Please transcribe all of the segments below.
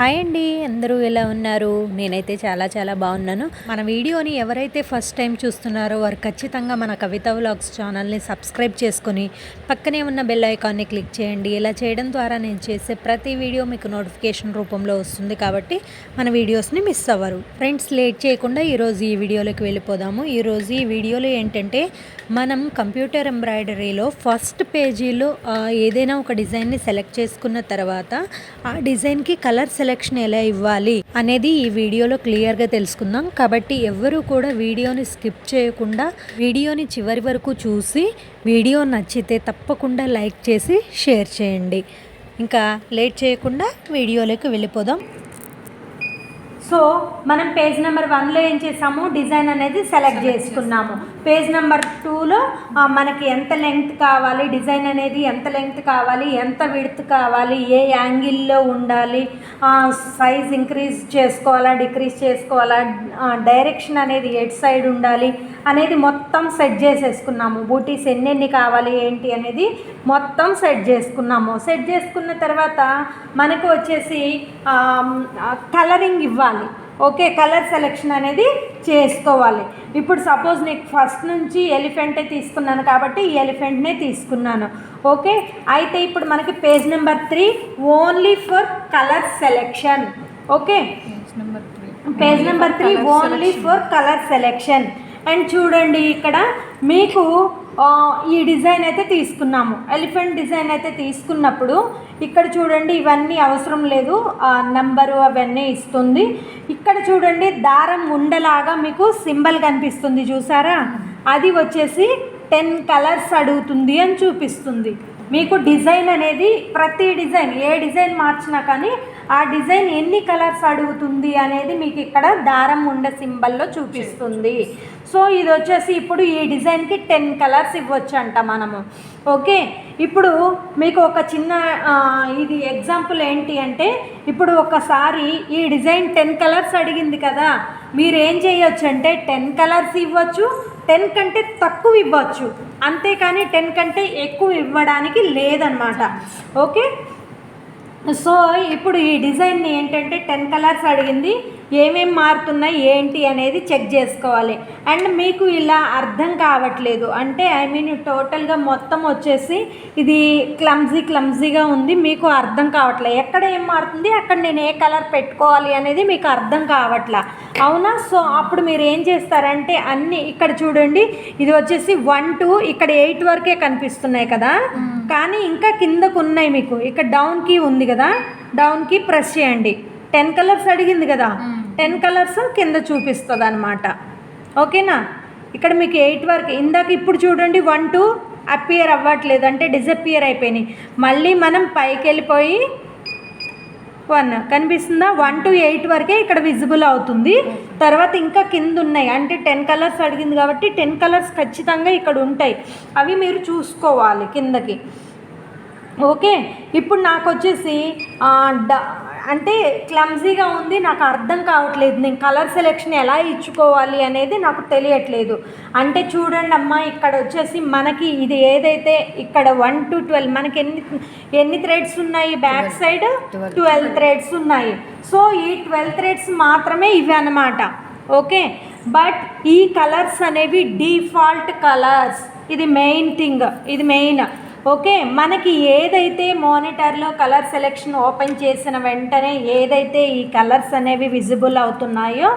Hi అండి అందరూ ఎలా ఉన్నారు? నేనైతే చాలా చాలా బాగున్నాను. మన వీడియోని ఎవరైతే ఫస్ట్ టైం చూస్తున్నారో వారు ఖచ్చితంగా మన కవిత వ్లాగ్స్ ఛానల్ని సబ్స్క్రైబ్ చేసుకొని పక్కనే ఉన్న బెల్ ఐకాన్ని క్లిక్ చేయండి. ఇలా చేయడం ద్వారా నేను చేసే ప్రతి వీడియో మీకు నోటిఫికేషన్ రూపంలో వస్తుంది కాబట్టి మన వీడియోస్ని మిస్ అవ్వరు. ఫ్రెండ్స్ లేట్ చేయకుండా ఈరోజు ఈ వీడియోలోకి వెళ్ళిపోదాము. ఈరోజు ఈ వీడియోలో ఏంటంటే మనం కంప్యూటర్ ఎంబ్రాయిడరీలో ఫస్ట్ పేజీలో ఏదైనా ఒక డిజైన్ని సెలెక్ట్ చేసుకున్న తర్వాత ఆ డిజైన్కి కలర్ సెలెక్ట్ సెలెక్షన్ ఎలా ఇవ్వాలి అనేది ఈ వీడియోలో క్లియర్గా తెలుసుకుందాం. కాబట్టి ఎవ్వరూ కూడా వీడియోని స్కిప్ చేయకుండా వీడియోని చివరి వరకు చూసి వీడియో నచ్చితే తప్పకుండా లైక్ చేసి షేర్ చేయండి. ఇంకా లేట్ చేయకుండా వీడియోలోకి వెళ్ళిపోదాం. సో మనం పేజ్ నెంబర్ వన్లో ఏం చేసాము? డిజైన్ అనేది సెలెక్ట్ చేసుకున్నాము. పేజ్ నెంబర్ టూలో మనకి ఎంత లెంగ్త్ కావాలి డిజైన్ అనేది ఎంత లెంగ్త్ కావాలి ఎంత విడ్త్ కావాలి ఏ యాంగిల్లో ఉండాలి సైజ్ ఇంక్రీజ్ చేసుకోవాలా డిక్రీజ్ చేసుకోవాలా డైరెక్షన్ అనేది ఎట్ సైడ్ ఉండాలి అనేది మొత్తం సెట్ చేసేసుకున్నాము. బూటీస్ ఎన్నెన్ని కావాలి ఏంటి అనేది మొత్తం సెట్ చేసుకున్నాము. సెట్ చేసుకున్న తర్వాత మనకు వచ్చేసి కలరింగ్ ఇవ్వాలి. ఓకే కలర్ సెలెక్షన్ అనేది చేసుకోవాలి. ఇప్పుడు సపోజ్ నీకు ఫస్ట్ నుంచి ఎలిఫెంటే తీసుకున్నాను కాబట్టి ఈ ఎలిఫెంట్నే తీసుకున్నాను. ఓకే అయితే ఇప్పుడు మనకి page number three only for colour selection. Okay page number three. Only for colour selection. And చూడండి ఇక్కడ మీకు ఈ డిజైన్ అయితే తీసుకున్నాము. ఎలిఫెంట్ డిజైన్ అయితే తీసుకున్నప్పుడు ఇక్కడ చూడండి ఇవన్నీ అవసరం లేదు. నంబరు అవన్నీ ఇస్తుంది. ఇక్కడ చూడండి దారం ఉండలాగా మీకు సింబల్ కనిపిస్తుంది చూసారా? అది వచ్చేసి టెన్ కలర్స్ అడుగుతుంది అని చూపిస్తుంది. మీకు డిజైన్ అనేది ప్రతి డిజైన్ ఏ డిజైన్ మార్చినా కానీ ఆ డిజైన్ ఎన్ని కలర్స్ అడుగుతుంది అనేది మీకు ఇక్కడ దారం ఉండ సింబల్లో చూపిస్తుంది. సో ఇది వచ్చేసి ఇప్పుడు ఈ డిజైన్కి టెన్ కలర్స్ ఇవ్వచ్చు అంట మనము. ఓకే? ఇప్పుడు మీకు ఒక చిన్న ఇది ఎగ్జాంపుల్ ఏంటి అంటే ఇప్పుడు ఒకసారి ఈ డిజైన్ టెన్ కలర్స్ అడిగింది కదా మీరు ఏం చేయొచ్చు అంటే టెన్ కలర్స్ ఇవ్వచ్చు టెన్ కంటే తక్కువ ఇవ్వచ్చు. అంతేకాని టెన్ కంటే ఎక్కువ ఇవ్వడానికి లేదనమాట. ఓకే? సో ఇప్పుడు ఈ డిజైన్ని ఏంటంటే టెన్ కలర్స్ అడిగింది. ఏమేం మారుతున్నాయి ఏంటి అనేది చెక్ చేసుకోవాలి. అండ్ మీకు ఇలా అర్థం కావట్లేదు. అంటే ఐ మీన్ టోటల్గా మొత్తం వచ్చేసి ఇది క్లమ్జీ క్లమ్జీగా ఉంది. మీకు అర్థం కావట్లేదు ఎక్కడ ఏం మారుతుంది అక్కడ నేను ఏ కలర్ పెట్టుకోవాలి అనేది మీకు అర్థం కావట్లా. అవునా? సో అప్పుడు మీరు ఏం చేస్తారంటే అన్ని ఇక్కడ చూడండి. ఇది వచ్చేసి వన్ టూ ఇక్కడ ఎయిట్ వరకే కనిపిస్తున్నాయి కదా. కానీ ఇంకా కిందకు ఉన్నాయి మీకు. ఇక్కడ డౌన్కి ఉంది కదా. డౌన్కి ప్రెస్ చేయండి. టెన్ కలర్స్ అడిగింది కదా. టెన్ కలర్స్ కింద చూపిస్తుంది అనమాట ఓకేనా? ఇక్కడ మీకు ఎయిట్ వరకు ఇందాక ఇప్పుడు చూడండి వన్ టూ అపియర్ అవ్వట్లేదు. అంటే డిజపియర్ అయిపోయినాయి. మళ్ళీ మనం పైకి వెళ్ళిపోయి వన్ కనిపిస్తుందా? వన్ టు ఎయిట్ వరకే ఇక్కడ విజిబుల్ అవుతుంది. తర్వాత ఇంకా కింద ఉన్నాయి. అంటే టెన్ కలర్స్ అడిగింది కాబట్టి టెన్ కలర్స్ ఖచ్చితంగా ఇక్కడ ఉంటాయి. అవి మీరు చూసుకోవాలి కిందకి. ఓకే? ఇప్పుడు నాకు వచ్చేసి డ- అంటే క్లమ్జీగా ఉంది నాకు అర్థం కావట్లేదు. నేను కలర్ సెలెక్షన్ ఎలా ఇచ్చుకోవాలి అనేది నాకు తెలియట్లేదు. అంటే చూడండి అమ్మా ఇక్కడ వచ్చేసి మనకి ఇది ఏదైతే ఇక్కడ వన్ టు ట్వెల్వ్ మనకి ఎన్ని ఎన్ని థ్రెడ్స్ ఉన్నాయి? Back side twelve threads so. So ఈ ట్వెల్వ్ థ్రెడ్స్ మాత్రమే ఇవి అన్నమాట ఓకే? బట్ ఈ కలర్స్ అనేవి డిఫాల్ట్ కలర్స్. ఇది మెయిన్ థింగ్ ఇది మెయిన్ ఓకే మనకి ఏదైతే మానిటర్లో కలర్ సెలెక్షన్ ఓపెన్ చేసిన వెంటనే ఏదైతే ఈ కలర్స్ అనేవి విజిబుల్ అవుతున్నాయో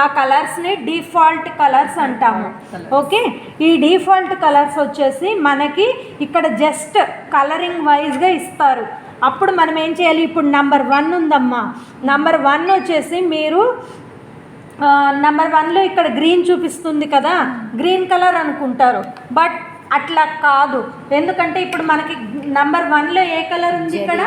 ఆ కలర్స్ని డిఫాల్ట్ కలర్స్ అంటాము. ఓకే ఈ డిఫాల్ట్ కలర్స్ వచ్చేసి మనకి ఇక్కడ జస్ట్ కలరింగ్ వైజ్గా ఇస్తారు. అప్పుడు మనం ఏం చేయాలి? ఇప్పుడు నంబర్ వన్ ఉందమ్మా. నంబర్ వన్ వచ్చేసి మీరు నెంబర్ వన్లో ఇక్కడ గ్రీన్ చూపిస్తుంది కదా గ్రీన్ కలర్ అనుకుంటారు. బట్ అట్లా కాదు. ఎందుకంటే ఇప్పుడు మనకి నంబర్ వన్లో ఏ కలర్ ఉంది ఇక్కడ?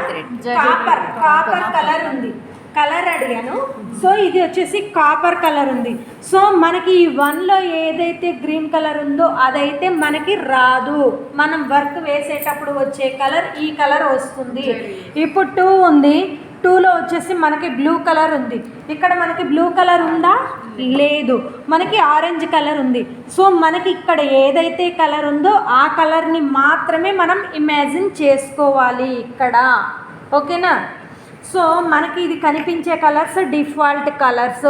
కాపర్. కాపర్. కలర్ ఉంది. కలర్ అడిగాను. సో ఇది వచ్చేసి కాపర్ కలర్ ఉంది. సో మనకి ఈ వన్లో ఏదైతే గ్రీన్ కలర్ ఉందో అదైతే మనకి రాదు. మనం వర్క్ వేసేటప్పుడు వచ్చే కలర్ ఈ కలర్ వస్తుంది. ఇప్పుడు టూ ఉంది. టూలో వచ్చేసి మనకి బ్లూ కలర్ ఉంది. ఇక్కడ మనకి బ్లూ కలర్ ఉందా? లేదు. మనకి ఆరెంజ్ కలర్ ఉంది. సో మనకి ఇక్కడ ఏదైతే కలర్ ఉందో ఆ కలర్ని మాత్రమే మనం ఇమాజిన్ చేసుకోవాలి ఇక్కడ. ఓకేనా? సో మనకి ఇది కనిపించే కలర్స్ డిఫాల్ట్ కలర్స్.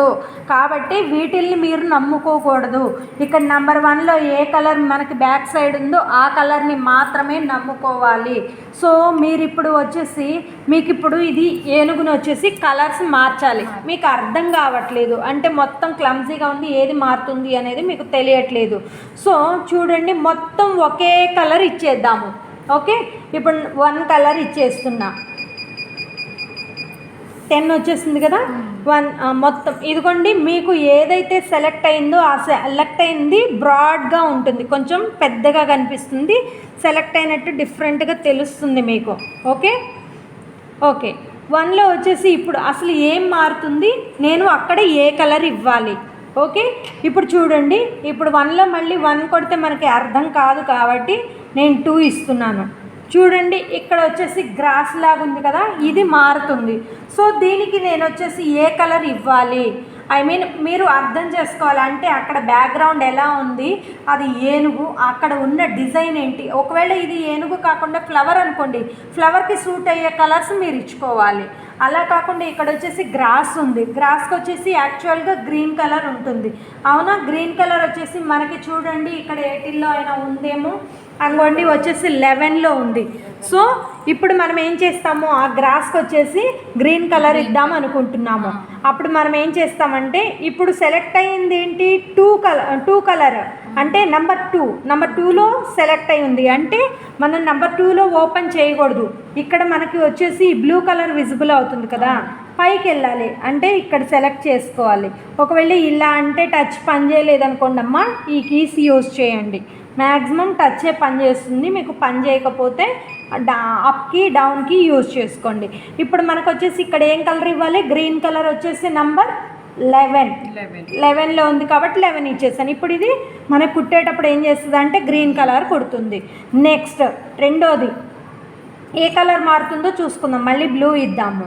కాబట్టి వీటిల్ని మీరు నమ్ముకోకూడదు. ఇక్కడ నెంబర్ వన్లో ఏ కలర్ మనకి బ్యాక్ సైడ్ ఉందో ఆ కలర్ని మాత్రమే నమ్ముకోవాలి. సో మీరు ఇప్పుడు వచ్చేసి మీకు ఇప్పుడు ఇది ఏనుగుని వచ్చేసి కలర్స్ మార్చాలి. మీకు అర్థం కావట్లేదు. అంటే మొత్తం క్లమ్జీగా ఉంది ఏది మారుతుంది అనేది మీకు తెలియట్లేదు. సో చూడండి మొత్తం ఒకే కలర్ ఇచ్చేద్దాము. ఓకే? ఇప్పుడు వన్ కలర్ ఇచ్చేస్తున్నా. టెన్ వచ్చేసింది కదా? వన్ మొత్తం ఇదిగోండి మీకు ఏదైతే సెలెక్ట్ అయిందో ఆ సెలెక్ట్ అయింది బ్రాడ్గా ఉంటుంది. కొంచెం పెద్దగా కనిపిస్తుంది. సెలెక్ట్ అయినట్టు డిఫరెంట్గా తెలుస్తుంది మీకు. ఓకే? ఓకే. వన్లో వచ్చేసి ఇప్పుడు అసలు ఏం మారుతుంది? నేను అక్కడ ఏ కలర్ ఇవ్వాలి? ఓకే? ఇప్పుడు చూడండి. ఇప్పుడు వన్లో మళ్ళీ వన్ కొడితే మనకి అర్థం కాదు కాబట్టి నేను టూ ఇస్తున్నాను. చూడండి ఇక్కడ వచ్చేసి గ్రాస్ లాగా ఉంది కదా ఇది మారుతుంది. సో దీనికి నేను వచ్చేసి ఏ కలర్ ఇవ్వాలి? ఐ మీన్ మీరు అర్థం చేసుకోవాలి అంటే అక్కడ బ్యాక్గ్రౌండ్ ఎలా ఉంది? అది ఏనుగు అక్కడ ఉన్న డిజైన్ ఏంటి? ఒకవేళ ఇది ఏనుగు కాకుండా ఫ్లవర్ అనుకోండి ఫ్లవర్కి సూట్ అయ్యే కలర్స్ మీరు ఇచ్చుకోవాలి. అలా కాకుండా ఇక్కడ వచ్చేసి గ్రాస్ ఉంది. గ్రాస్కి వచ్చేసి యాక్చువల్గా గ్రీన్ కలర్ ఉంటుంది. అవునా? గ్రీన్ కలర్ వచ్చేసి మనకి చూడండి ఇక్కడ ఏటిల్లో అయినా ఉందేమో? అంగోండి వచ్చేసి లెవెన్లో ఉంది. సో ఇప్పుడు మనం ఏం చేస్తాము ఆ గ్రాస్కి వచ్చేసి గ్రీన్ కలర్ ఇద్దాం అనుకుంటున్నాము. అప్పుడు మనం ఏం చేస్తామంటే ఇప్పుడు సెలెక్ట్ అయ్యింది ఏంటి? టూ కలర్ టూ కలర్ అంటే నెంబర్ టూ నెంబర్ టూలో సెలెక్ట్ అయి ఉంది. అంటే మనం నెంబర్ టూలో ఓపెన్ చేయకూడదు. ఇక్కడ మనకి వచ్చేసి బ్లూ కలర్ విజిబుల్ అవుతుంది కదా. పైకి వెళ్ళాలి. అంటే ఇక్కడ సెలెక్ట్ చేసుకోవాలి. ఒకవేళ ఇలా అంటే టచ్ పని చేయలేదనుకోండి అమ్మా ఈ కీస్ యూజ్ చేయండి. మ్యాక్సిమం టచ్చే పని చేస్తుంది. మీకు పని చేయకపోతే డా అప్కి డౌన్కి యూజ్ చేసుకోండి. ఇప్పుడు మనకు వచ్చేసి ఇక్కడ ఏం కలర్ ఇవ్వాలి? గ్రీన్ కలర్ వచ్చేసి నంబర్ లెవెన్. లెవెన్లో ఉంది కాబట్టి లెవెన్ ఇచ్చేసాను. ఇప్పుడు ఇది మనకు కుట్టేటప్పుడు ఏం చేస్తుంది అంటే గ్రీన్ కలర్ కుడుతుంది. నెక్స్ట్ రెండోది ఏ కలర్ మారుతుందో చూసుకుందాం. మళ్ళీ బ్లూ ఇద్దాము.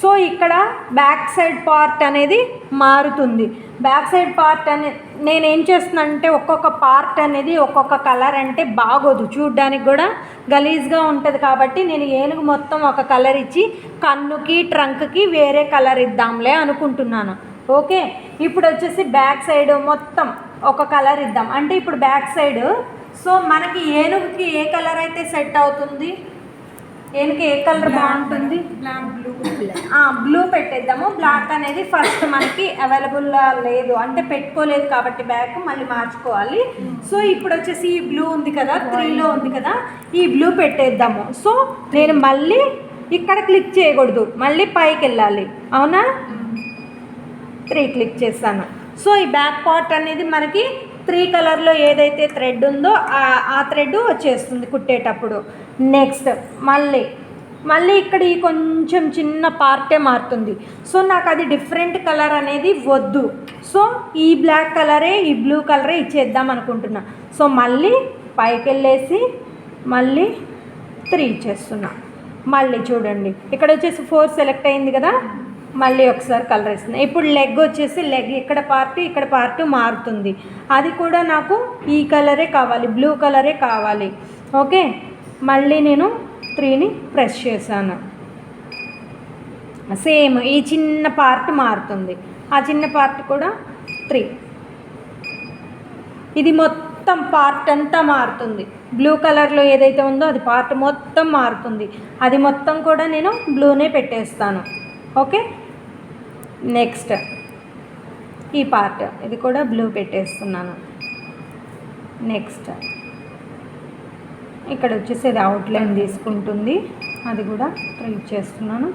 సో ఇక్కడ బ్యాక్ సైడ్ పార్ట్ అనేది మారుతుంది. బ్యాక్ సైడ్ పార్ట్ అనే నేను ఏం చేస్తున్నానంటే ఒక్కొక్క పార్ట్ అనేది ఒక్కొక్క కలర్ అంటే బాగోదు. చూడ్డానికి కూడా గలీజ్గా ఉంటుంది కాబట్టి నేను ఏనుగు మొత్తం ఒక కలర్ ఇచ్చి కన్నుకి ట్రంక్కి వేరే కలర్ ఇద్దాంలే అనుకుంటున్నాను. ఓకే? ఇప్పుడు వచ్చేసి బ్యాక్ సైడ్ మొత్తం ఒక కలర్ ఇద్దాం. అంటే ఇప్పుడు బ్యాక్ సైడ్ సో మనకి ఏనుగుకి ఏ కలర్ అయితే సెట్ అవుతుంది? ఏనుగు ఏ కలర్ బాగుంటుంది? బ్లూ పెట్టేద్దాము. బ్లాక్ అనేది ఫస్ట్ మనకి అవైలబుల్ లేదు. అంటే పెట్టుకోలేదు కాబట్టి బ్యాగ్ మళ్ళీ మార్చుకోవాలి. సో ఇప్పుడు వచ్చేసి ఈ బ్లూ ఉంది కదా త్రీలో ఉంది కదా ఈ బ్లూ పెట్టేద్దాము. సో నేను మళ్ళీ ఇక్కడ క్లిక్ చేయకూడదు. మళ్ళీ పైకి వెళ్ళాలి. అవునా? త్రీ క్లిక్ చేస్తాను. సో ఈ బ్యాక్ పార్ట్ అనేది మనకి త్రీ కలర్లో ఏదైతే థ్రెడ్ ఉందో ఆ- థ్రెడ్ వచ్చేస్తుంది కుట్టేటప్పుడు. నెక్స్ట్ మళ్ళీ మళ్ళీ ఇక్కడ ఈ కొంచెం చిన్న పార్టే మారుతుంది. సో నాకు అది డిఫరెంట్ కలర్ అనేది వద్దు. సో ఈ బ్లాక్ కలరే ఈ బ్లూ కలరే ఇచ్చేద్దాం అనుకుంటున్నా. సో మళ్ళీ పైకి వెళ్ళేసి మళ్ళీ త్రీ ఇచ్చేస్తున్నా. మళ్ళీ చూడండి. ఇక్కడ వచ్చేసి ఫోర్ సెలెక్ట్ అయింది కదా? మళ్ళీ ఒకసారి కలర్ ఇస్తుంది ఇప్పుడు లెగ్ వచ్చేసి లెగ్ ఇక్కడ పార్ట్ ఇక్కడ పార్ట్ మారుతుంది. అది కూడా నాకు ఈ కలరే కావాలి బ్లూ కలరే కావాలి. ఓకే మళ్ళీ నేను త్రీని ప్రెస్ చేశాను. సేమ్ ఈ చిన్న పార్ట్ మారుతుంది. ఆ చిన్న పార్ట్ కూడా త్రీ ఇది మొత్తం పార్ట్ అంతా మారుతుంది. బ్లూ కలర్లో ఏదైతే ఉందో అది పార్ట్ మొత్తం మారుతుంది. అది మొత్తం కూడా నేను బ్లూనే పెట్టేస్తాను. ఓకే నెక్స్ట్ ఈ పార్ట్. ఇది కూడా బ్లూ పెట్టేస్తున్నాను. నెక్స్ట్ ఇక్కడ వచ్చేసి ఇది అవుట్లైన్ తీసుకుంటుంది. అది కూడా ట్రీట్ చేస్తున్నాను.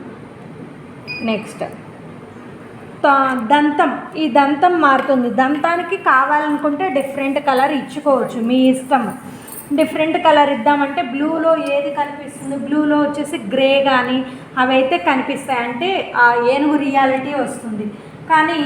నెక్స్ట్ త- దంతం. ఈ దంతం మారుతుంది. దంతానికి కావాలనుకుంటే డిఫరెంట్ కలర్ ఇచ్చుకోవచ్చు. మీ ఇష్టం. డిఫరెంట్ కలర్ ఇద్దామంటే బ్లూలో ఏది కనిపిస్తుంది? బ్లూలో వచ్చేసి గ్రే కానీ అవి అయితే కనిపిస్తాయి. అంటే ఆ ఏనుగు రియాలిటీ వస్తుంది. కానీ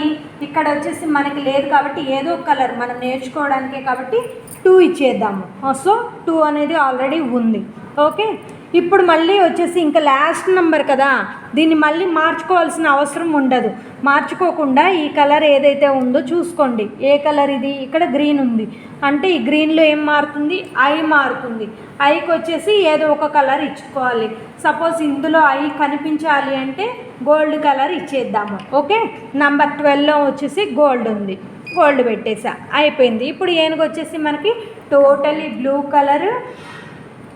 ఇక్కడ వచ్చేసి మనకి లేదు కాబట్టి ఏదో కలర్ మనం నేర్చుకోవడానికే కాబట్టి టూ ఇచ్చేద్దాము. సో టూ అనేది ఆల్రెడీ ఉంది. ఓకే? ఇప్పుడు మళ్ళీ వచ్చేసి ఇంకా లాస్ట్ నెంబర్ కదా. దీన్ని మళ్ళీ మార్చుకోవాల్సిన అవసరం ఉండదు. మార్చుకోకుండా ఈ కలర్ ఏదైతే ఉందో చూసుకోండి. ఏ కలర్ ఇది? ఇక్కడ గ్రీన్ ఉంది. అంటే ఈ గ్రీన్లో ఏం మారుతుంది? ఐ మారుతుంది. ఐకి వచ్చేసి ఏదో ఒక కలర్ ఇచ్చుకోవాలి. సపోజ్ ఇందులో ఐ కనిపించాలి అంటే గోల్డ్ కలర్ ఇచ్చేద్దాము. ఓకే నంబర్ ట్వెల్వ్లో వచ్చేసి గోల్డ్ ఉంది. గోల్డ్ పెట్టేసా. అయిపోయింది. ఇప్పుడు ఏనుగు వచ్చేసి మనకి టోటలీ బ్లూ కలర్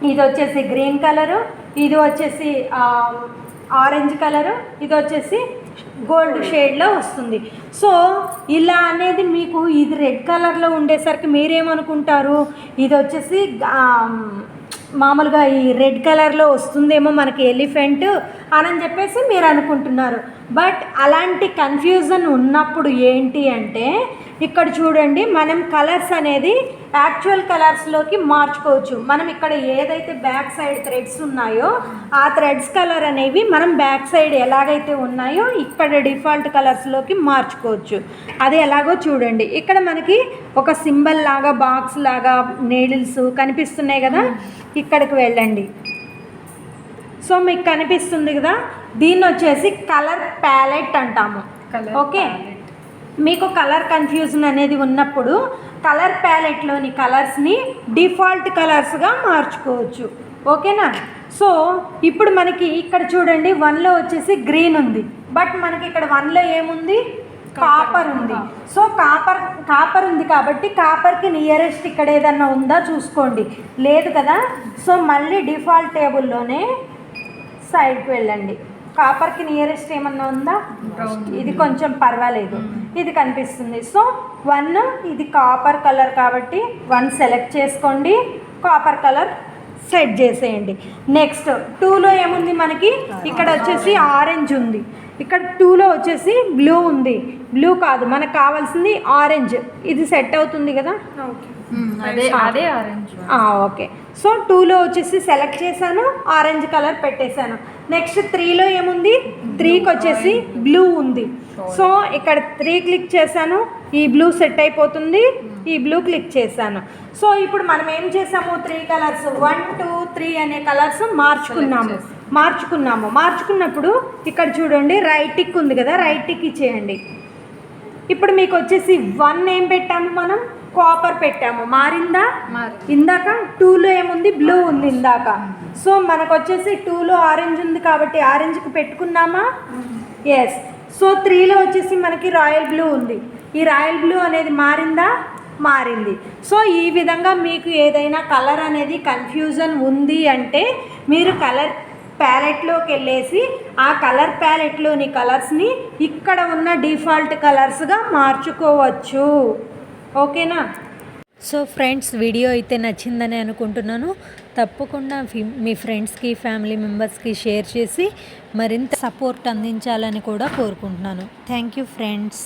ఇది వచ్చేసి గ్రీన్ కలరు ఇది వచ్చేసి ఆరెంజ్ కలరు ఇది వచ్చేసి గోల్డ్ షేడ్లో వస్తుంది. సో ఇలా అనేది మీకు ఇది రెడ్ కలర్లో ఉండేసరికి మీరేమనుకుంటారు? ఇది వచ్చేసి మామూలుగా ఈ రెడ్ కలర్లో వస్తుందేమో మనకి ఎలిఫెంట్ అని చెప్పేసి మీరు అనుకుంటున్నారు. బట్ అలాంటి కన్ఫ్యూజన్ ఉన్నప్పుడు ఏంటి అంటే ఇక్కడ చూడండి మనం కలర్స్ అనేది యాక్చువల్ కలర్స్లోకి మార్చుకోవచ్చు. మనం ఇక్కడ ఏదైతే బ్యాక్ సైడ్ థ్రెడ్స్ ఉన్నాయో ఆ థ్రెడ్స్ కలర్ అనేవి మనం బ్యాక్ సైడ్ ఎలాగైతే ఉన్నాయో ఇక్కడ డిఫాల్ట్ కలర్స్లోకి మార్చుకోవచ్చు. అది ఎలాగో చూడండి. ఇక్కడ మనకి ఒక సింబల్ లాగా బాక్స్ లాగా నీడిల్స్ కనిపిస్తున్నాయి కదా. ఇక్కడికి వెళ్ళండి. సో మీకు కనిపిస్తుంది కదా? దీన్ని వచ్చేసి కలర్ ప్యాలెట్ అంటాము. ఓకే. మీకు కలర్ కన్ఫ్యూజన్ అనేది ఉన్నప్పుడు కలర్ ప్యాలెట్లోని కలర్స్ని డిఫాల్ట్ కలర్స్గా మార్చుకోవచ్చు. ఓకేనా? సో ఇప్పుడు మనకి ఇక్కడ చూడండి వన్లో వచ్చేసి గ్రీన్ ఉంది. బట్ మనకి ఇక్కడ వన్లో ఏముంది? కాపర్ ఉంది. సో కాపర్ కాపర్ ఉంది కాబట్టి కాపర్కి నియరెస్ట్ ఇక్కడ ఏదన్నా ఉందా చూసుకోండి. లేదు కదా? సో మళ్ళీ డిఫాల్ట్ టేబుల్లోనే సైడ్కి వెళ్ళండి. కాపర్కి నియరెస్ట్ ఏమన్నా ఉందా? ఇది కొంచెం పర్వాలేదు. ఇది కనిపిస్తుంది. సో వన్ ఇది కాపర్ కలర్ కాబట్టి వన్ సెలెక్ట్ చేసుకోండి. కాపర్ కలర్ సెట్ చేసేయండి. నెక్స్ట్ టూలో ఏముంది మనకి? ఇక్కడ వచ్చేసి ఆరెంజ్ ఉంది. ఇక్కడ టూలో వచ్చేసి బ్లూ ఉంది. బ్లూ కాదు మనకు కావాల్సింది ఆరెంజ్ ఇది సెట్ అవుతుంది కదా? అదే అదే ఆరెంజ్ ఆ, ఓకే సో టూలో వచ్చేసి సెలెక్ట్ చేశాను ఆరెంజ్ కలర్ పెట్టేశాను. నెక్స్ట్ త్రీలో ఏముంది? త్రీకి వచ్చేసి బ్లూ ఉంది. సో ఇక్కడ త్రీ క్లిక్ చేశాను ఈ బ్లూ సెట్ అయిపోతుంది ఈ బ్లూ క్లిక్ చేశాను. సో ఇప్పుడు మనం ఏం చేసాము? Three colours one two three అనే కలర్స్ మార్చుకున్నాము. మార్చుకున్నాము. మార్చుకున్నప్పుడు ఇక్కడ చూడండి రైట్ టిక్ ఉంది కదా రైట్ టిక్ ఇచ్చేయండి. ఇప్పుడు మీకు వచ్చేసి వన్ ఏం పెట్టాము మనం? కాపర్ పెట్టాము. మారిందా? మారి ఇందాక టూలో ఏముంది? బ్లూ ఉంది ఇందాక. సో మనకు వచ్చేసి టూలో ఆరెంజ్ ఉంది కాబట్టి ఆరెంజ్కి పెట్టుకున్నామా? ఎస్ సో త్రీలో వచ్చేసి మనకి రాయల్ బ్లూ ఉంది. ఈ రాయల్ బ్లూ అనేది మారిందా? మారింది. సో ఈ విధంగా మీకు ఏదైనా కలర్ అనేది కన్ఫ్యూజన్ ఉంది అంటే మీరు కలర్ ప్యాలెట్లోకి వెళ్ళేసి ఆ కలర్ ప్యాలెట్లోని కలర్స్ని ఇక్కడ ఉన్న డిఫాల్ట్ కలర్స్గా మార్చుకోవచ్చు. ఓకేనా? సో ఫ్రెండ్స్ వీడియో అయితే నచ్చిందని అనుకుంటున్నాను. తప్పకుండా మీ ఫ్రెండ్స్కి ఫ్యామిలీ మెంబర్స్కి షేర్ చేసి మరింత సపోర్ట్ అందించాలని కూడా కోరుకుంటున్నాను. Thank you friends.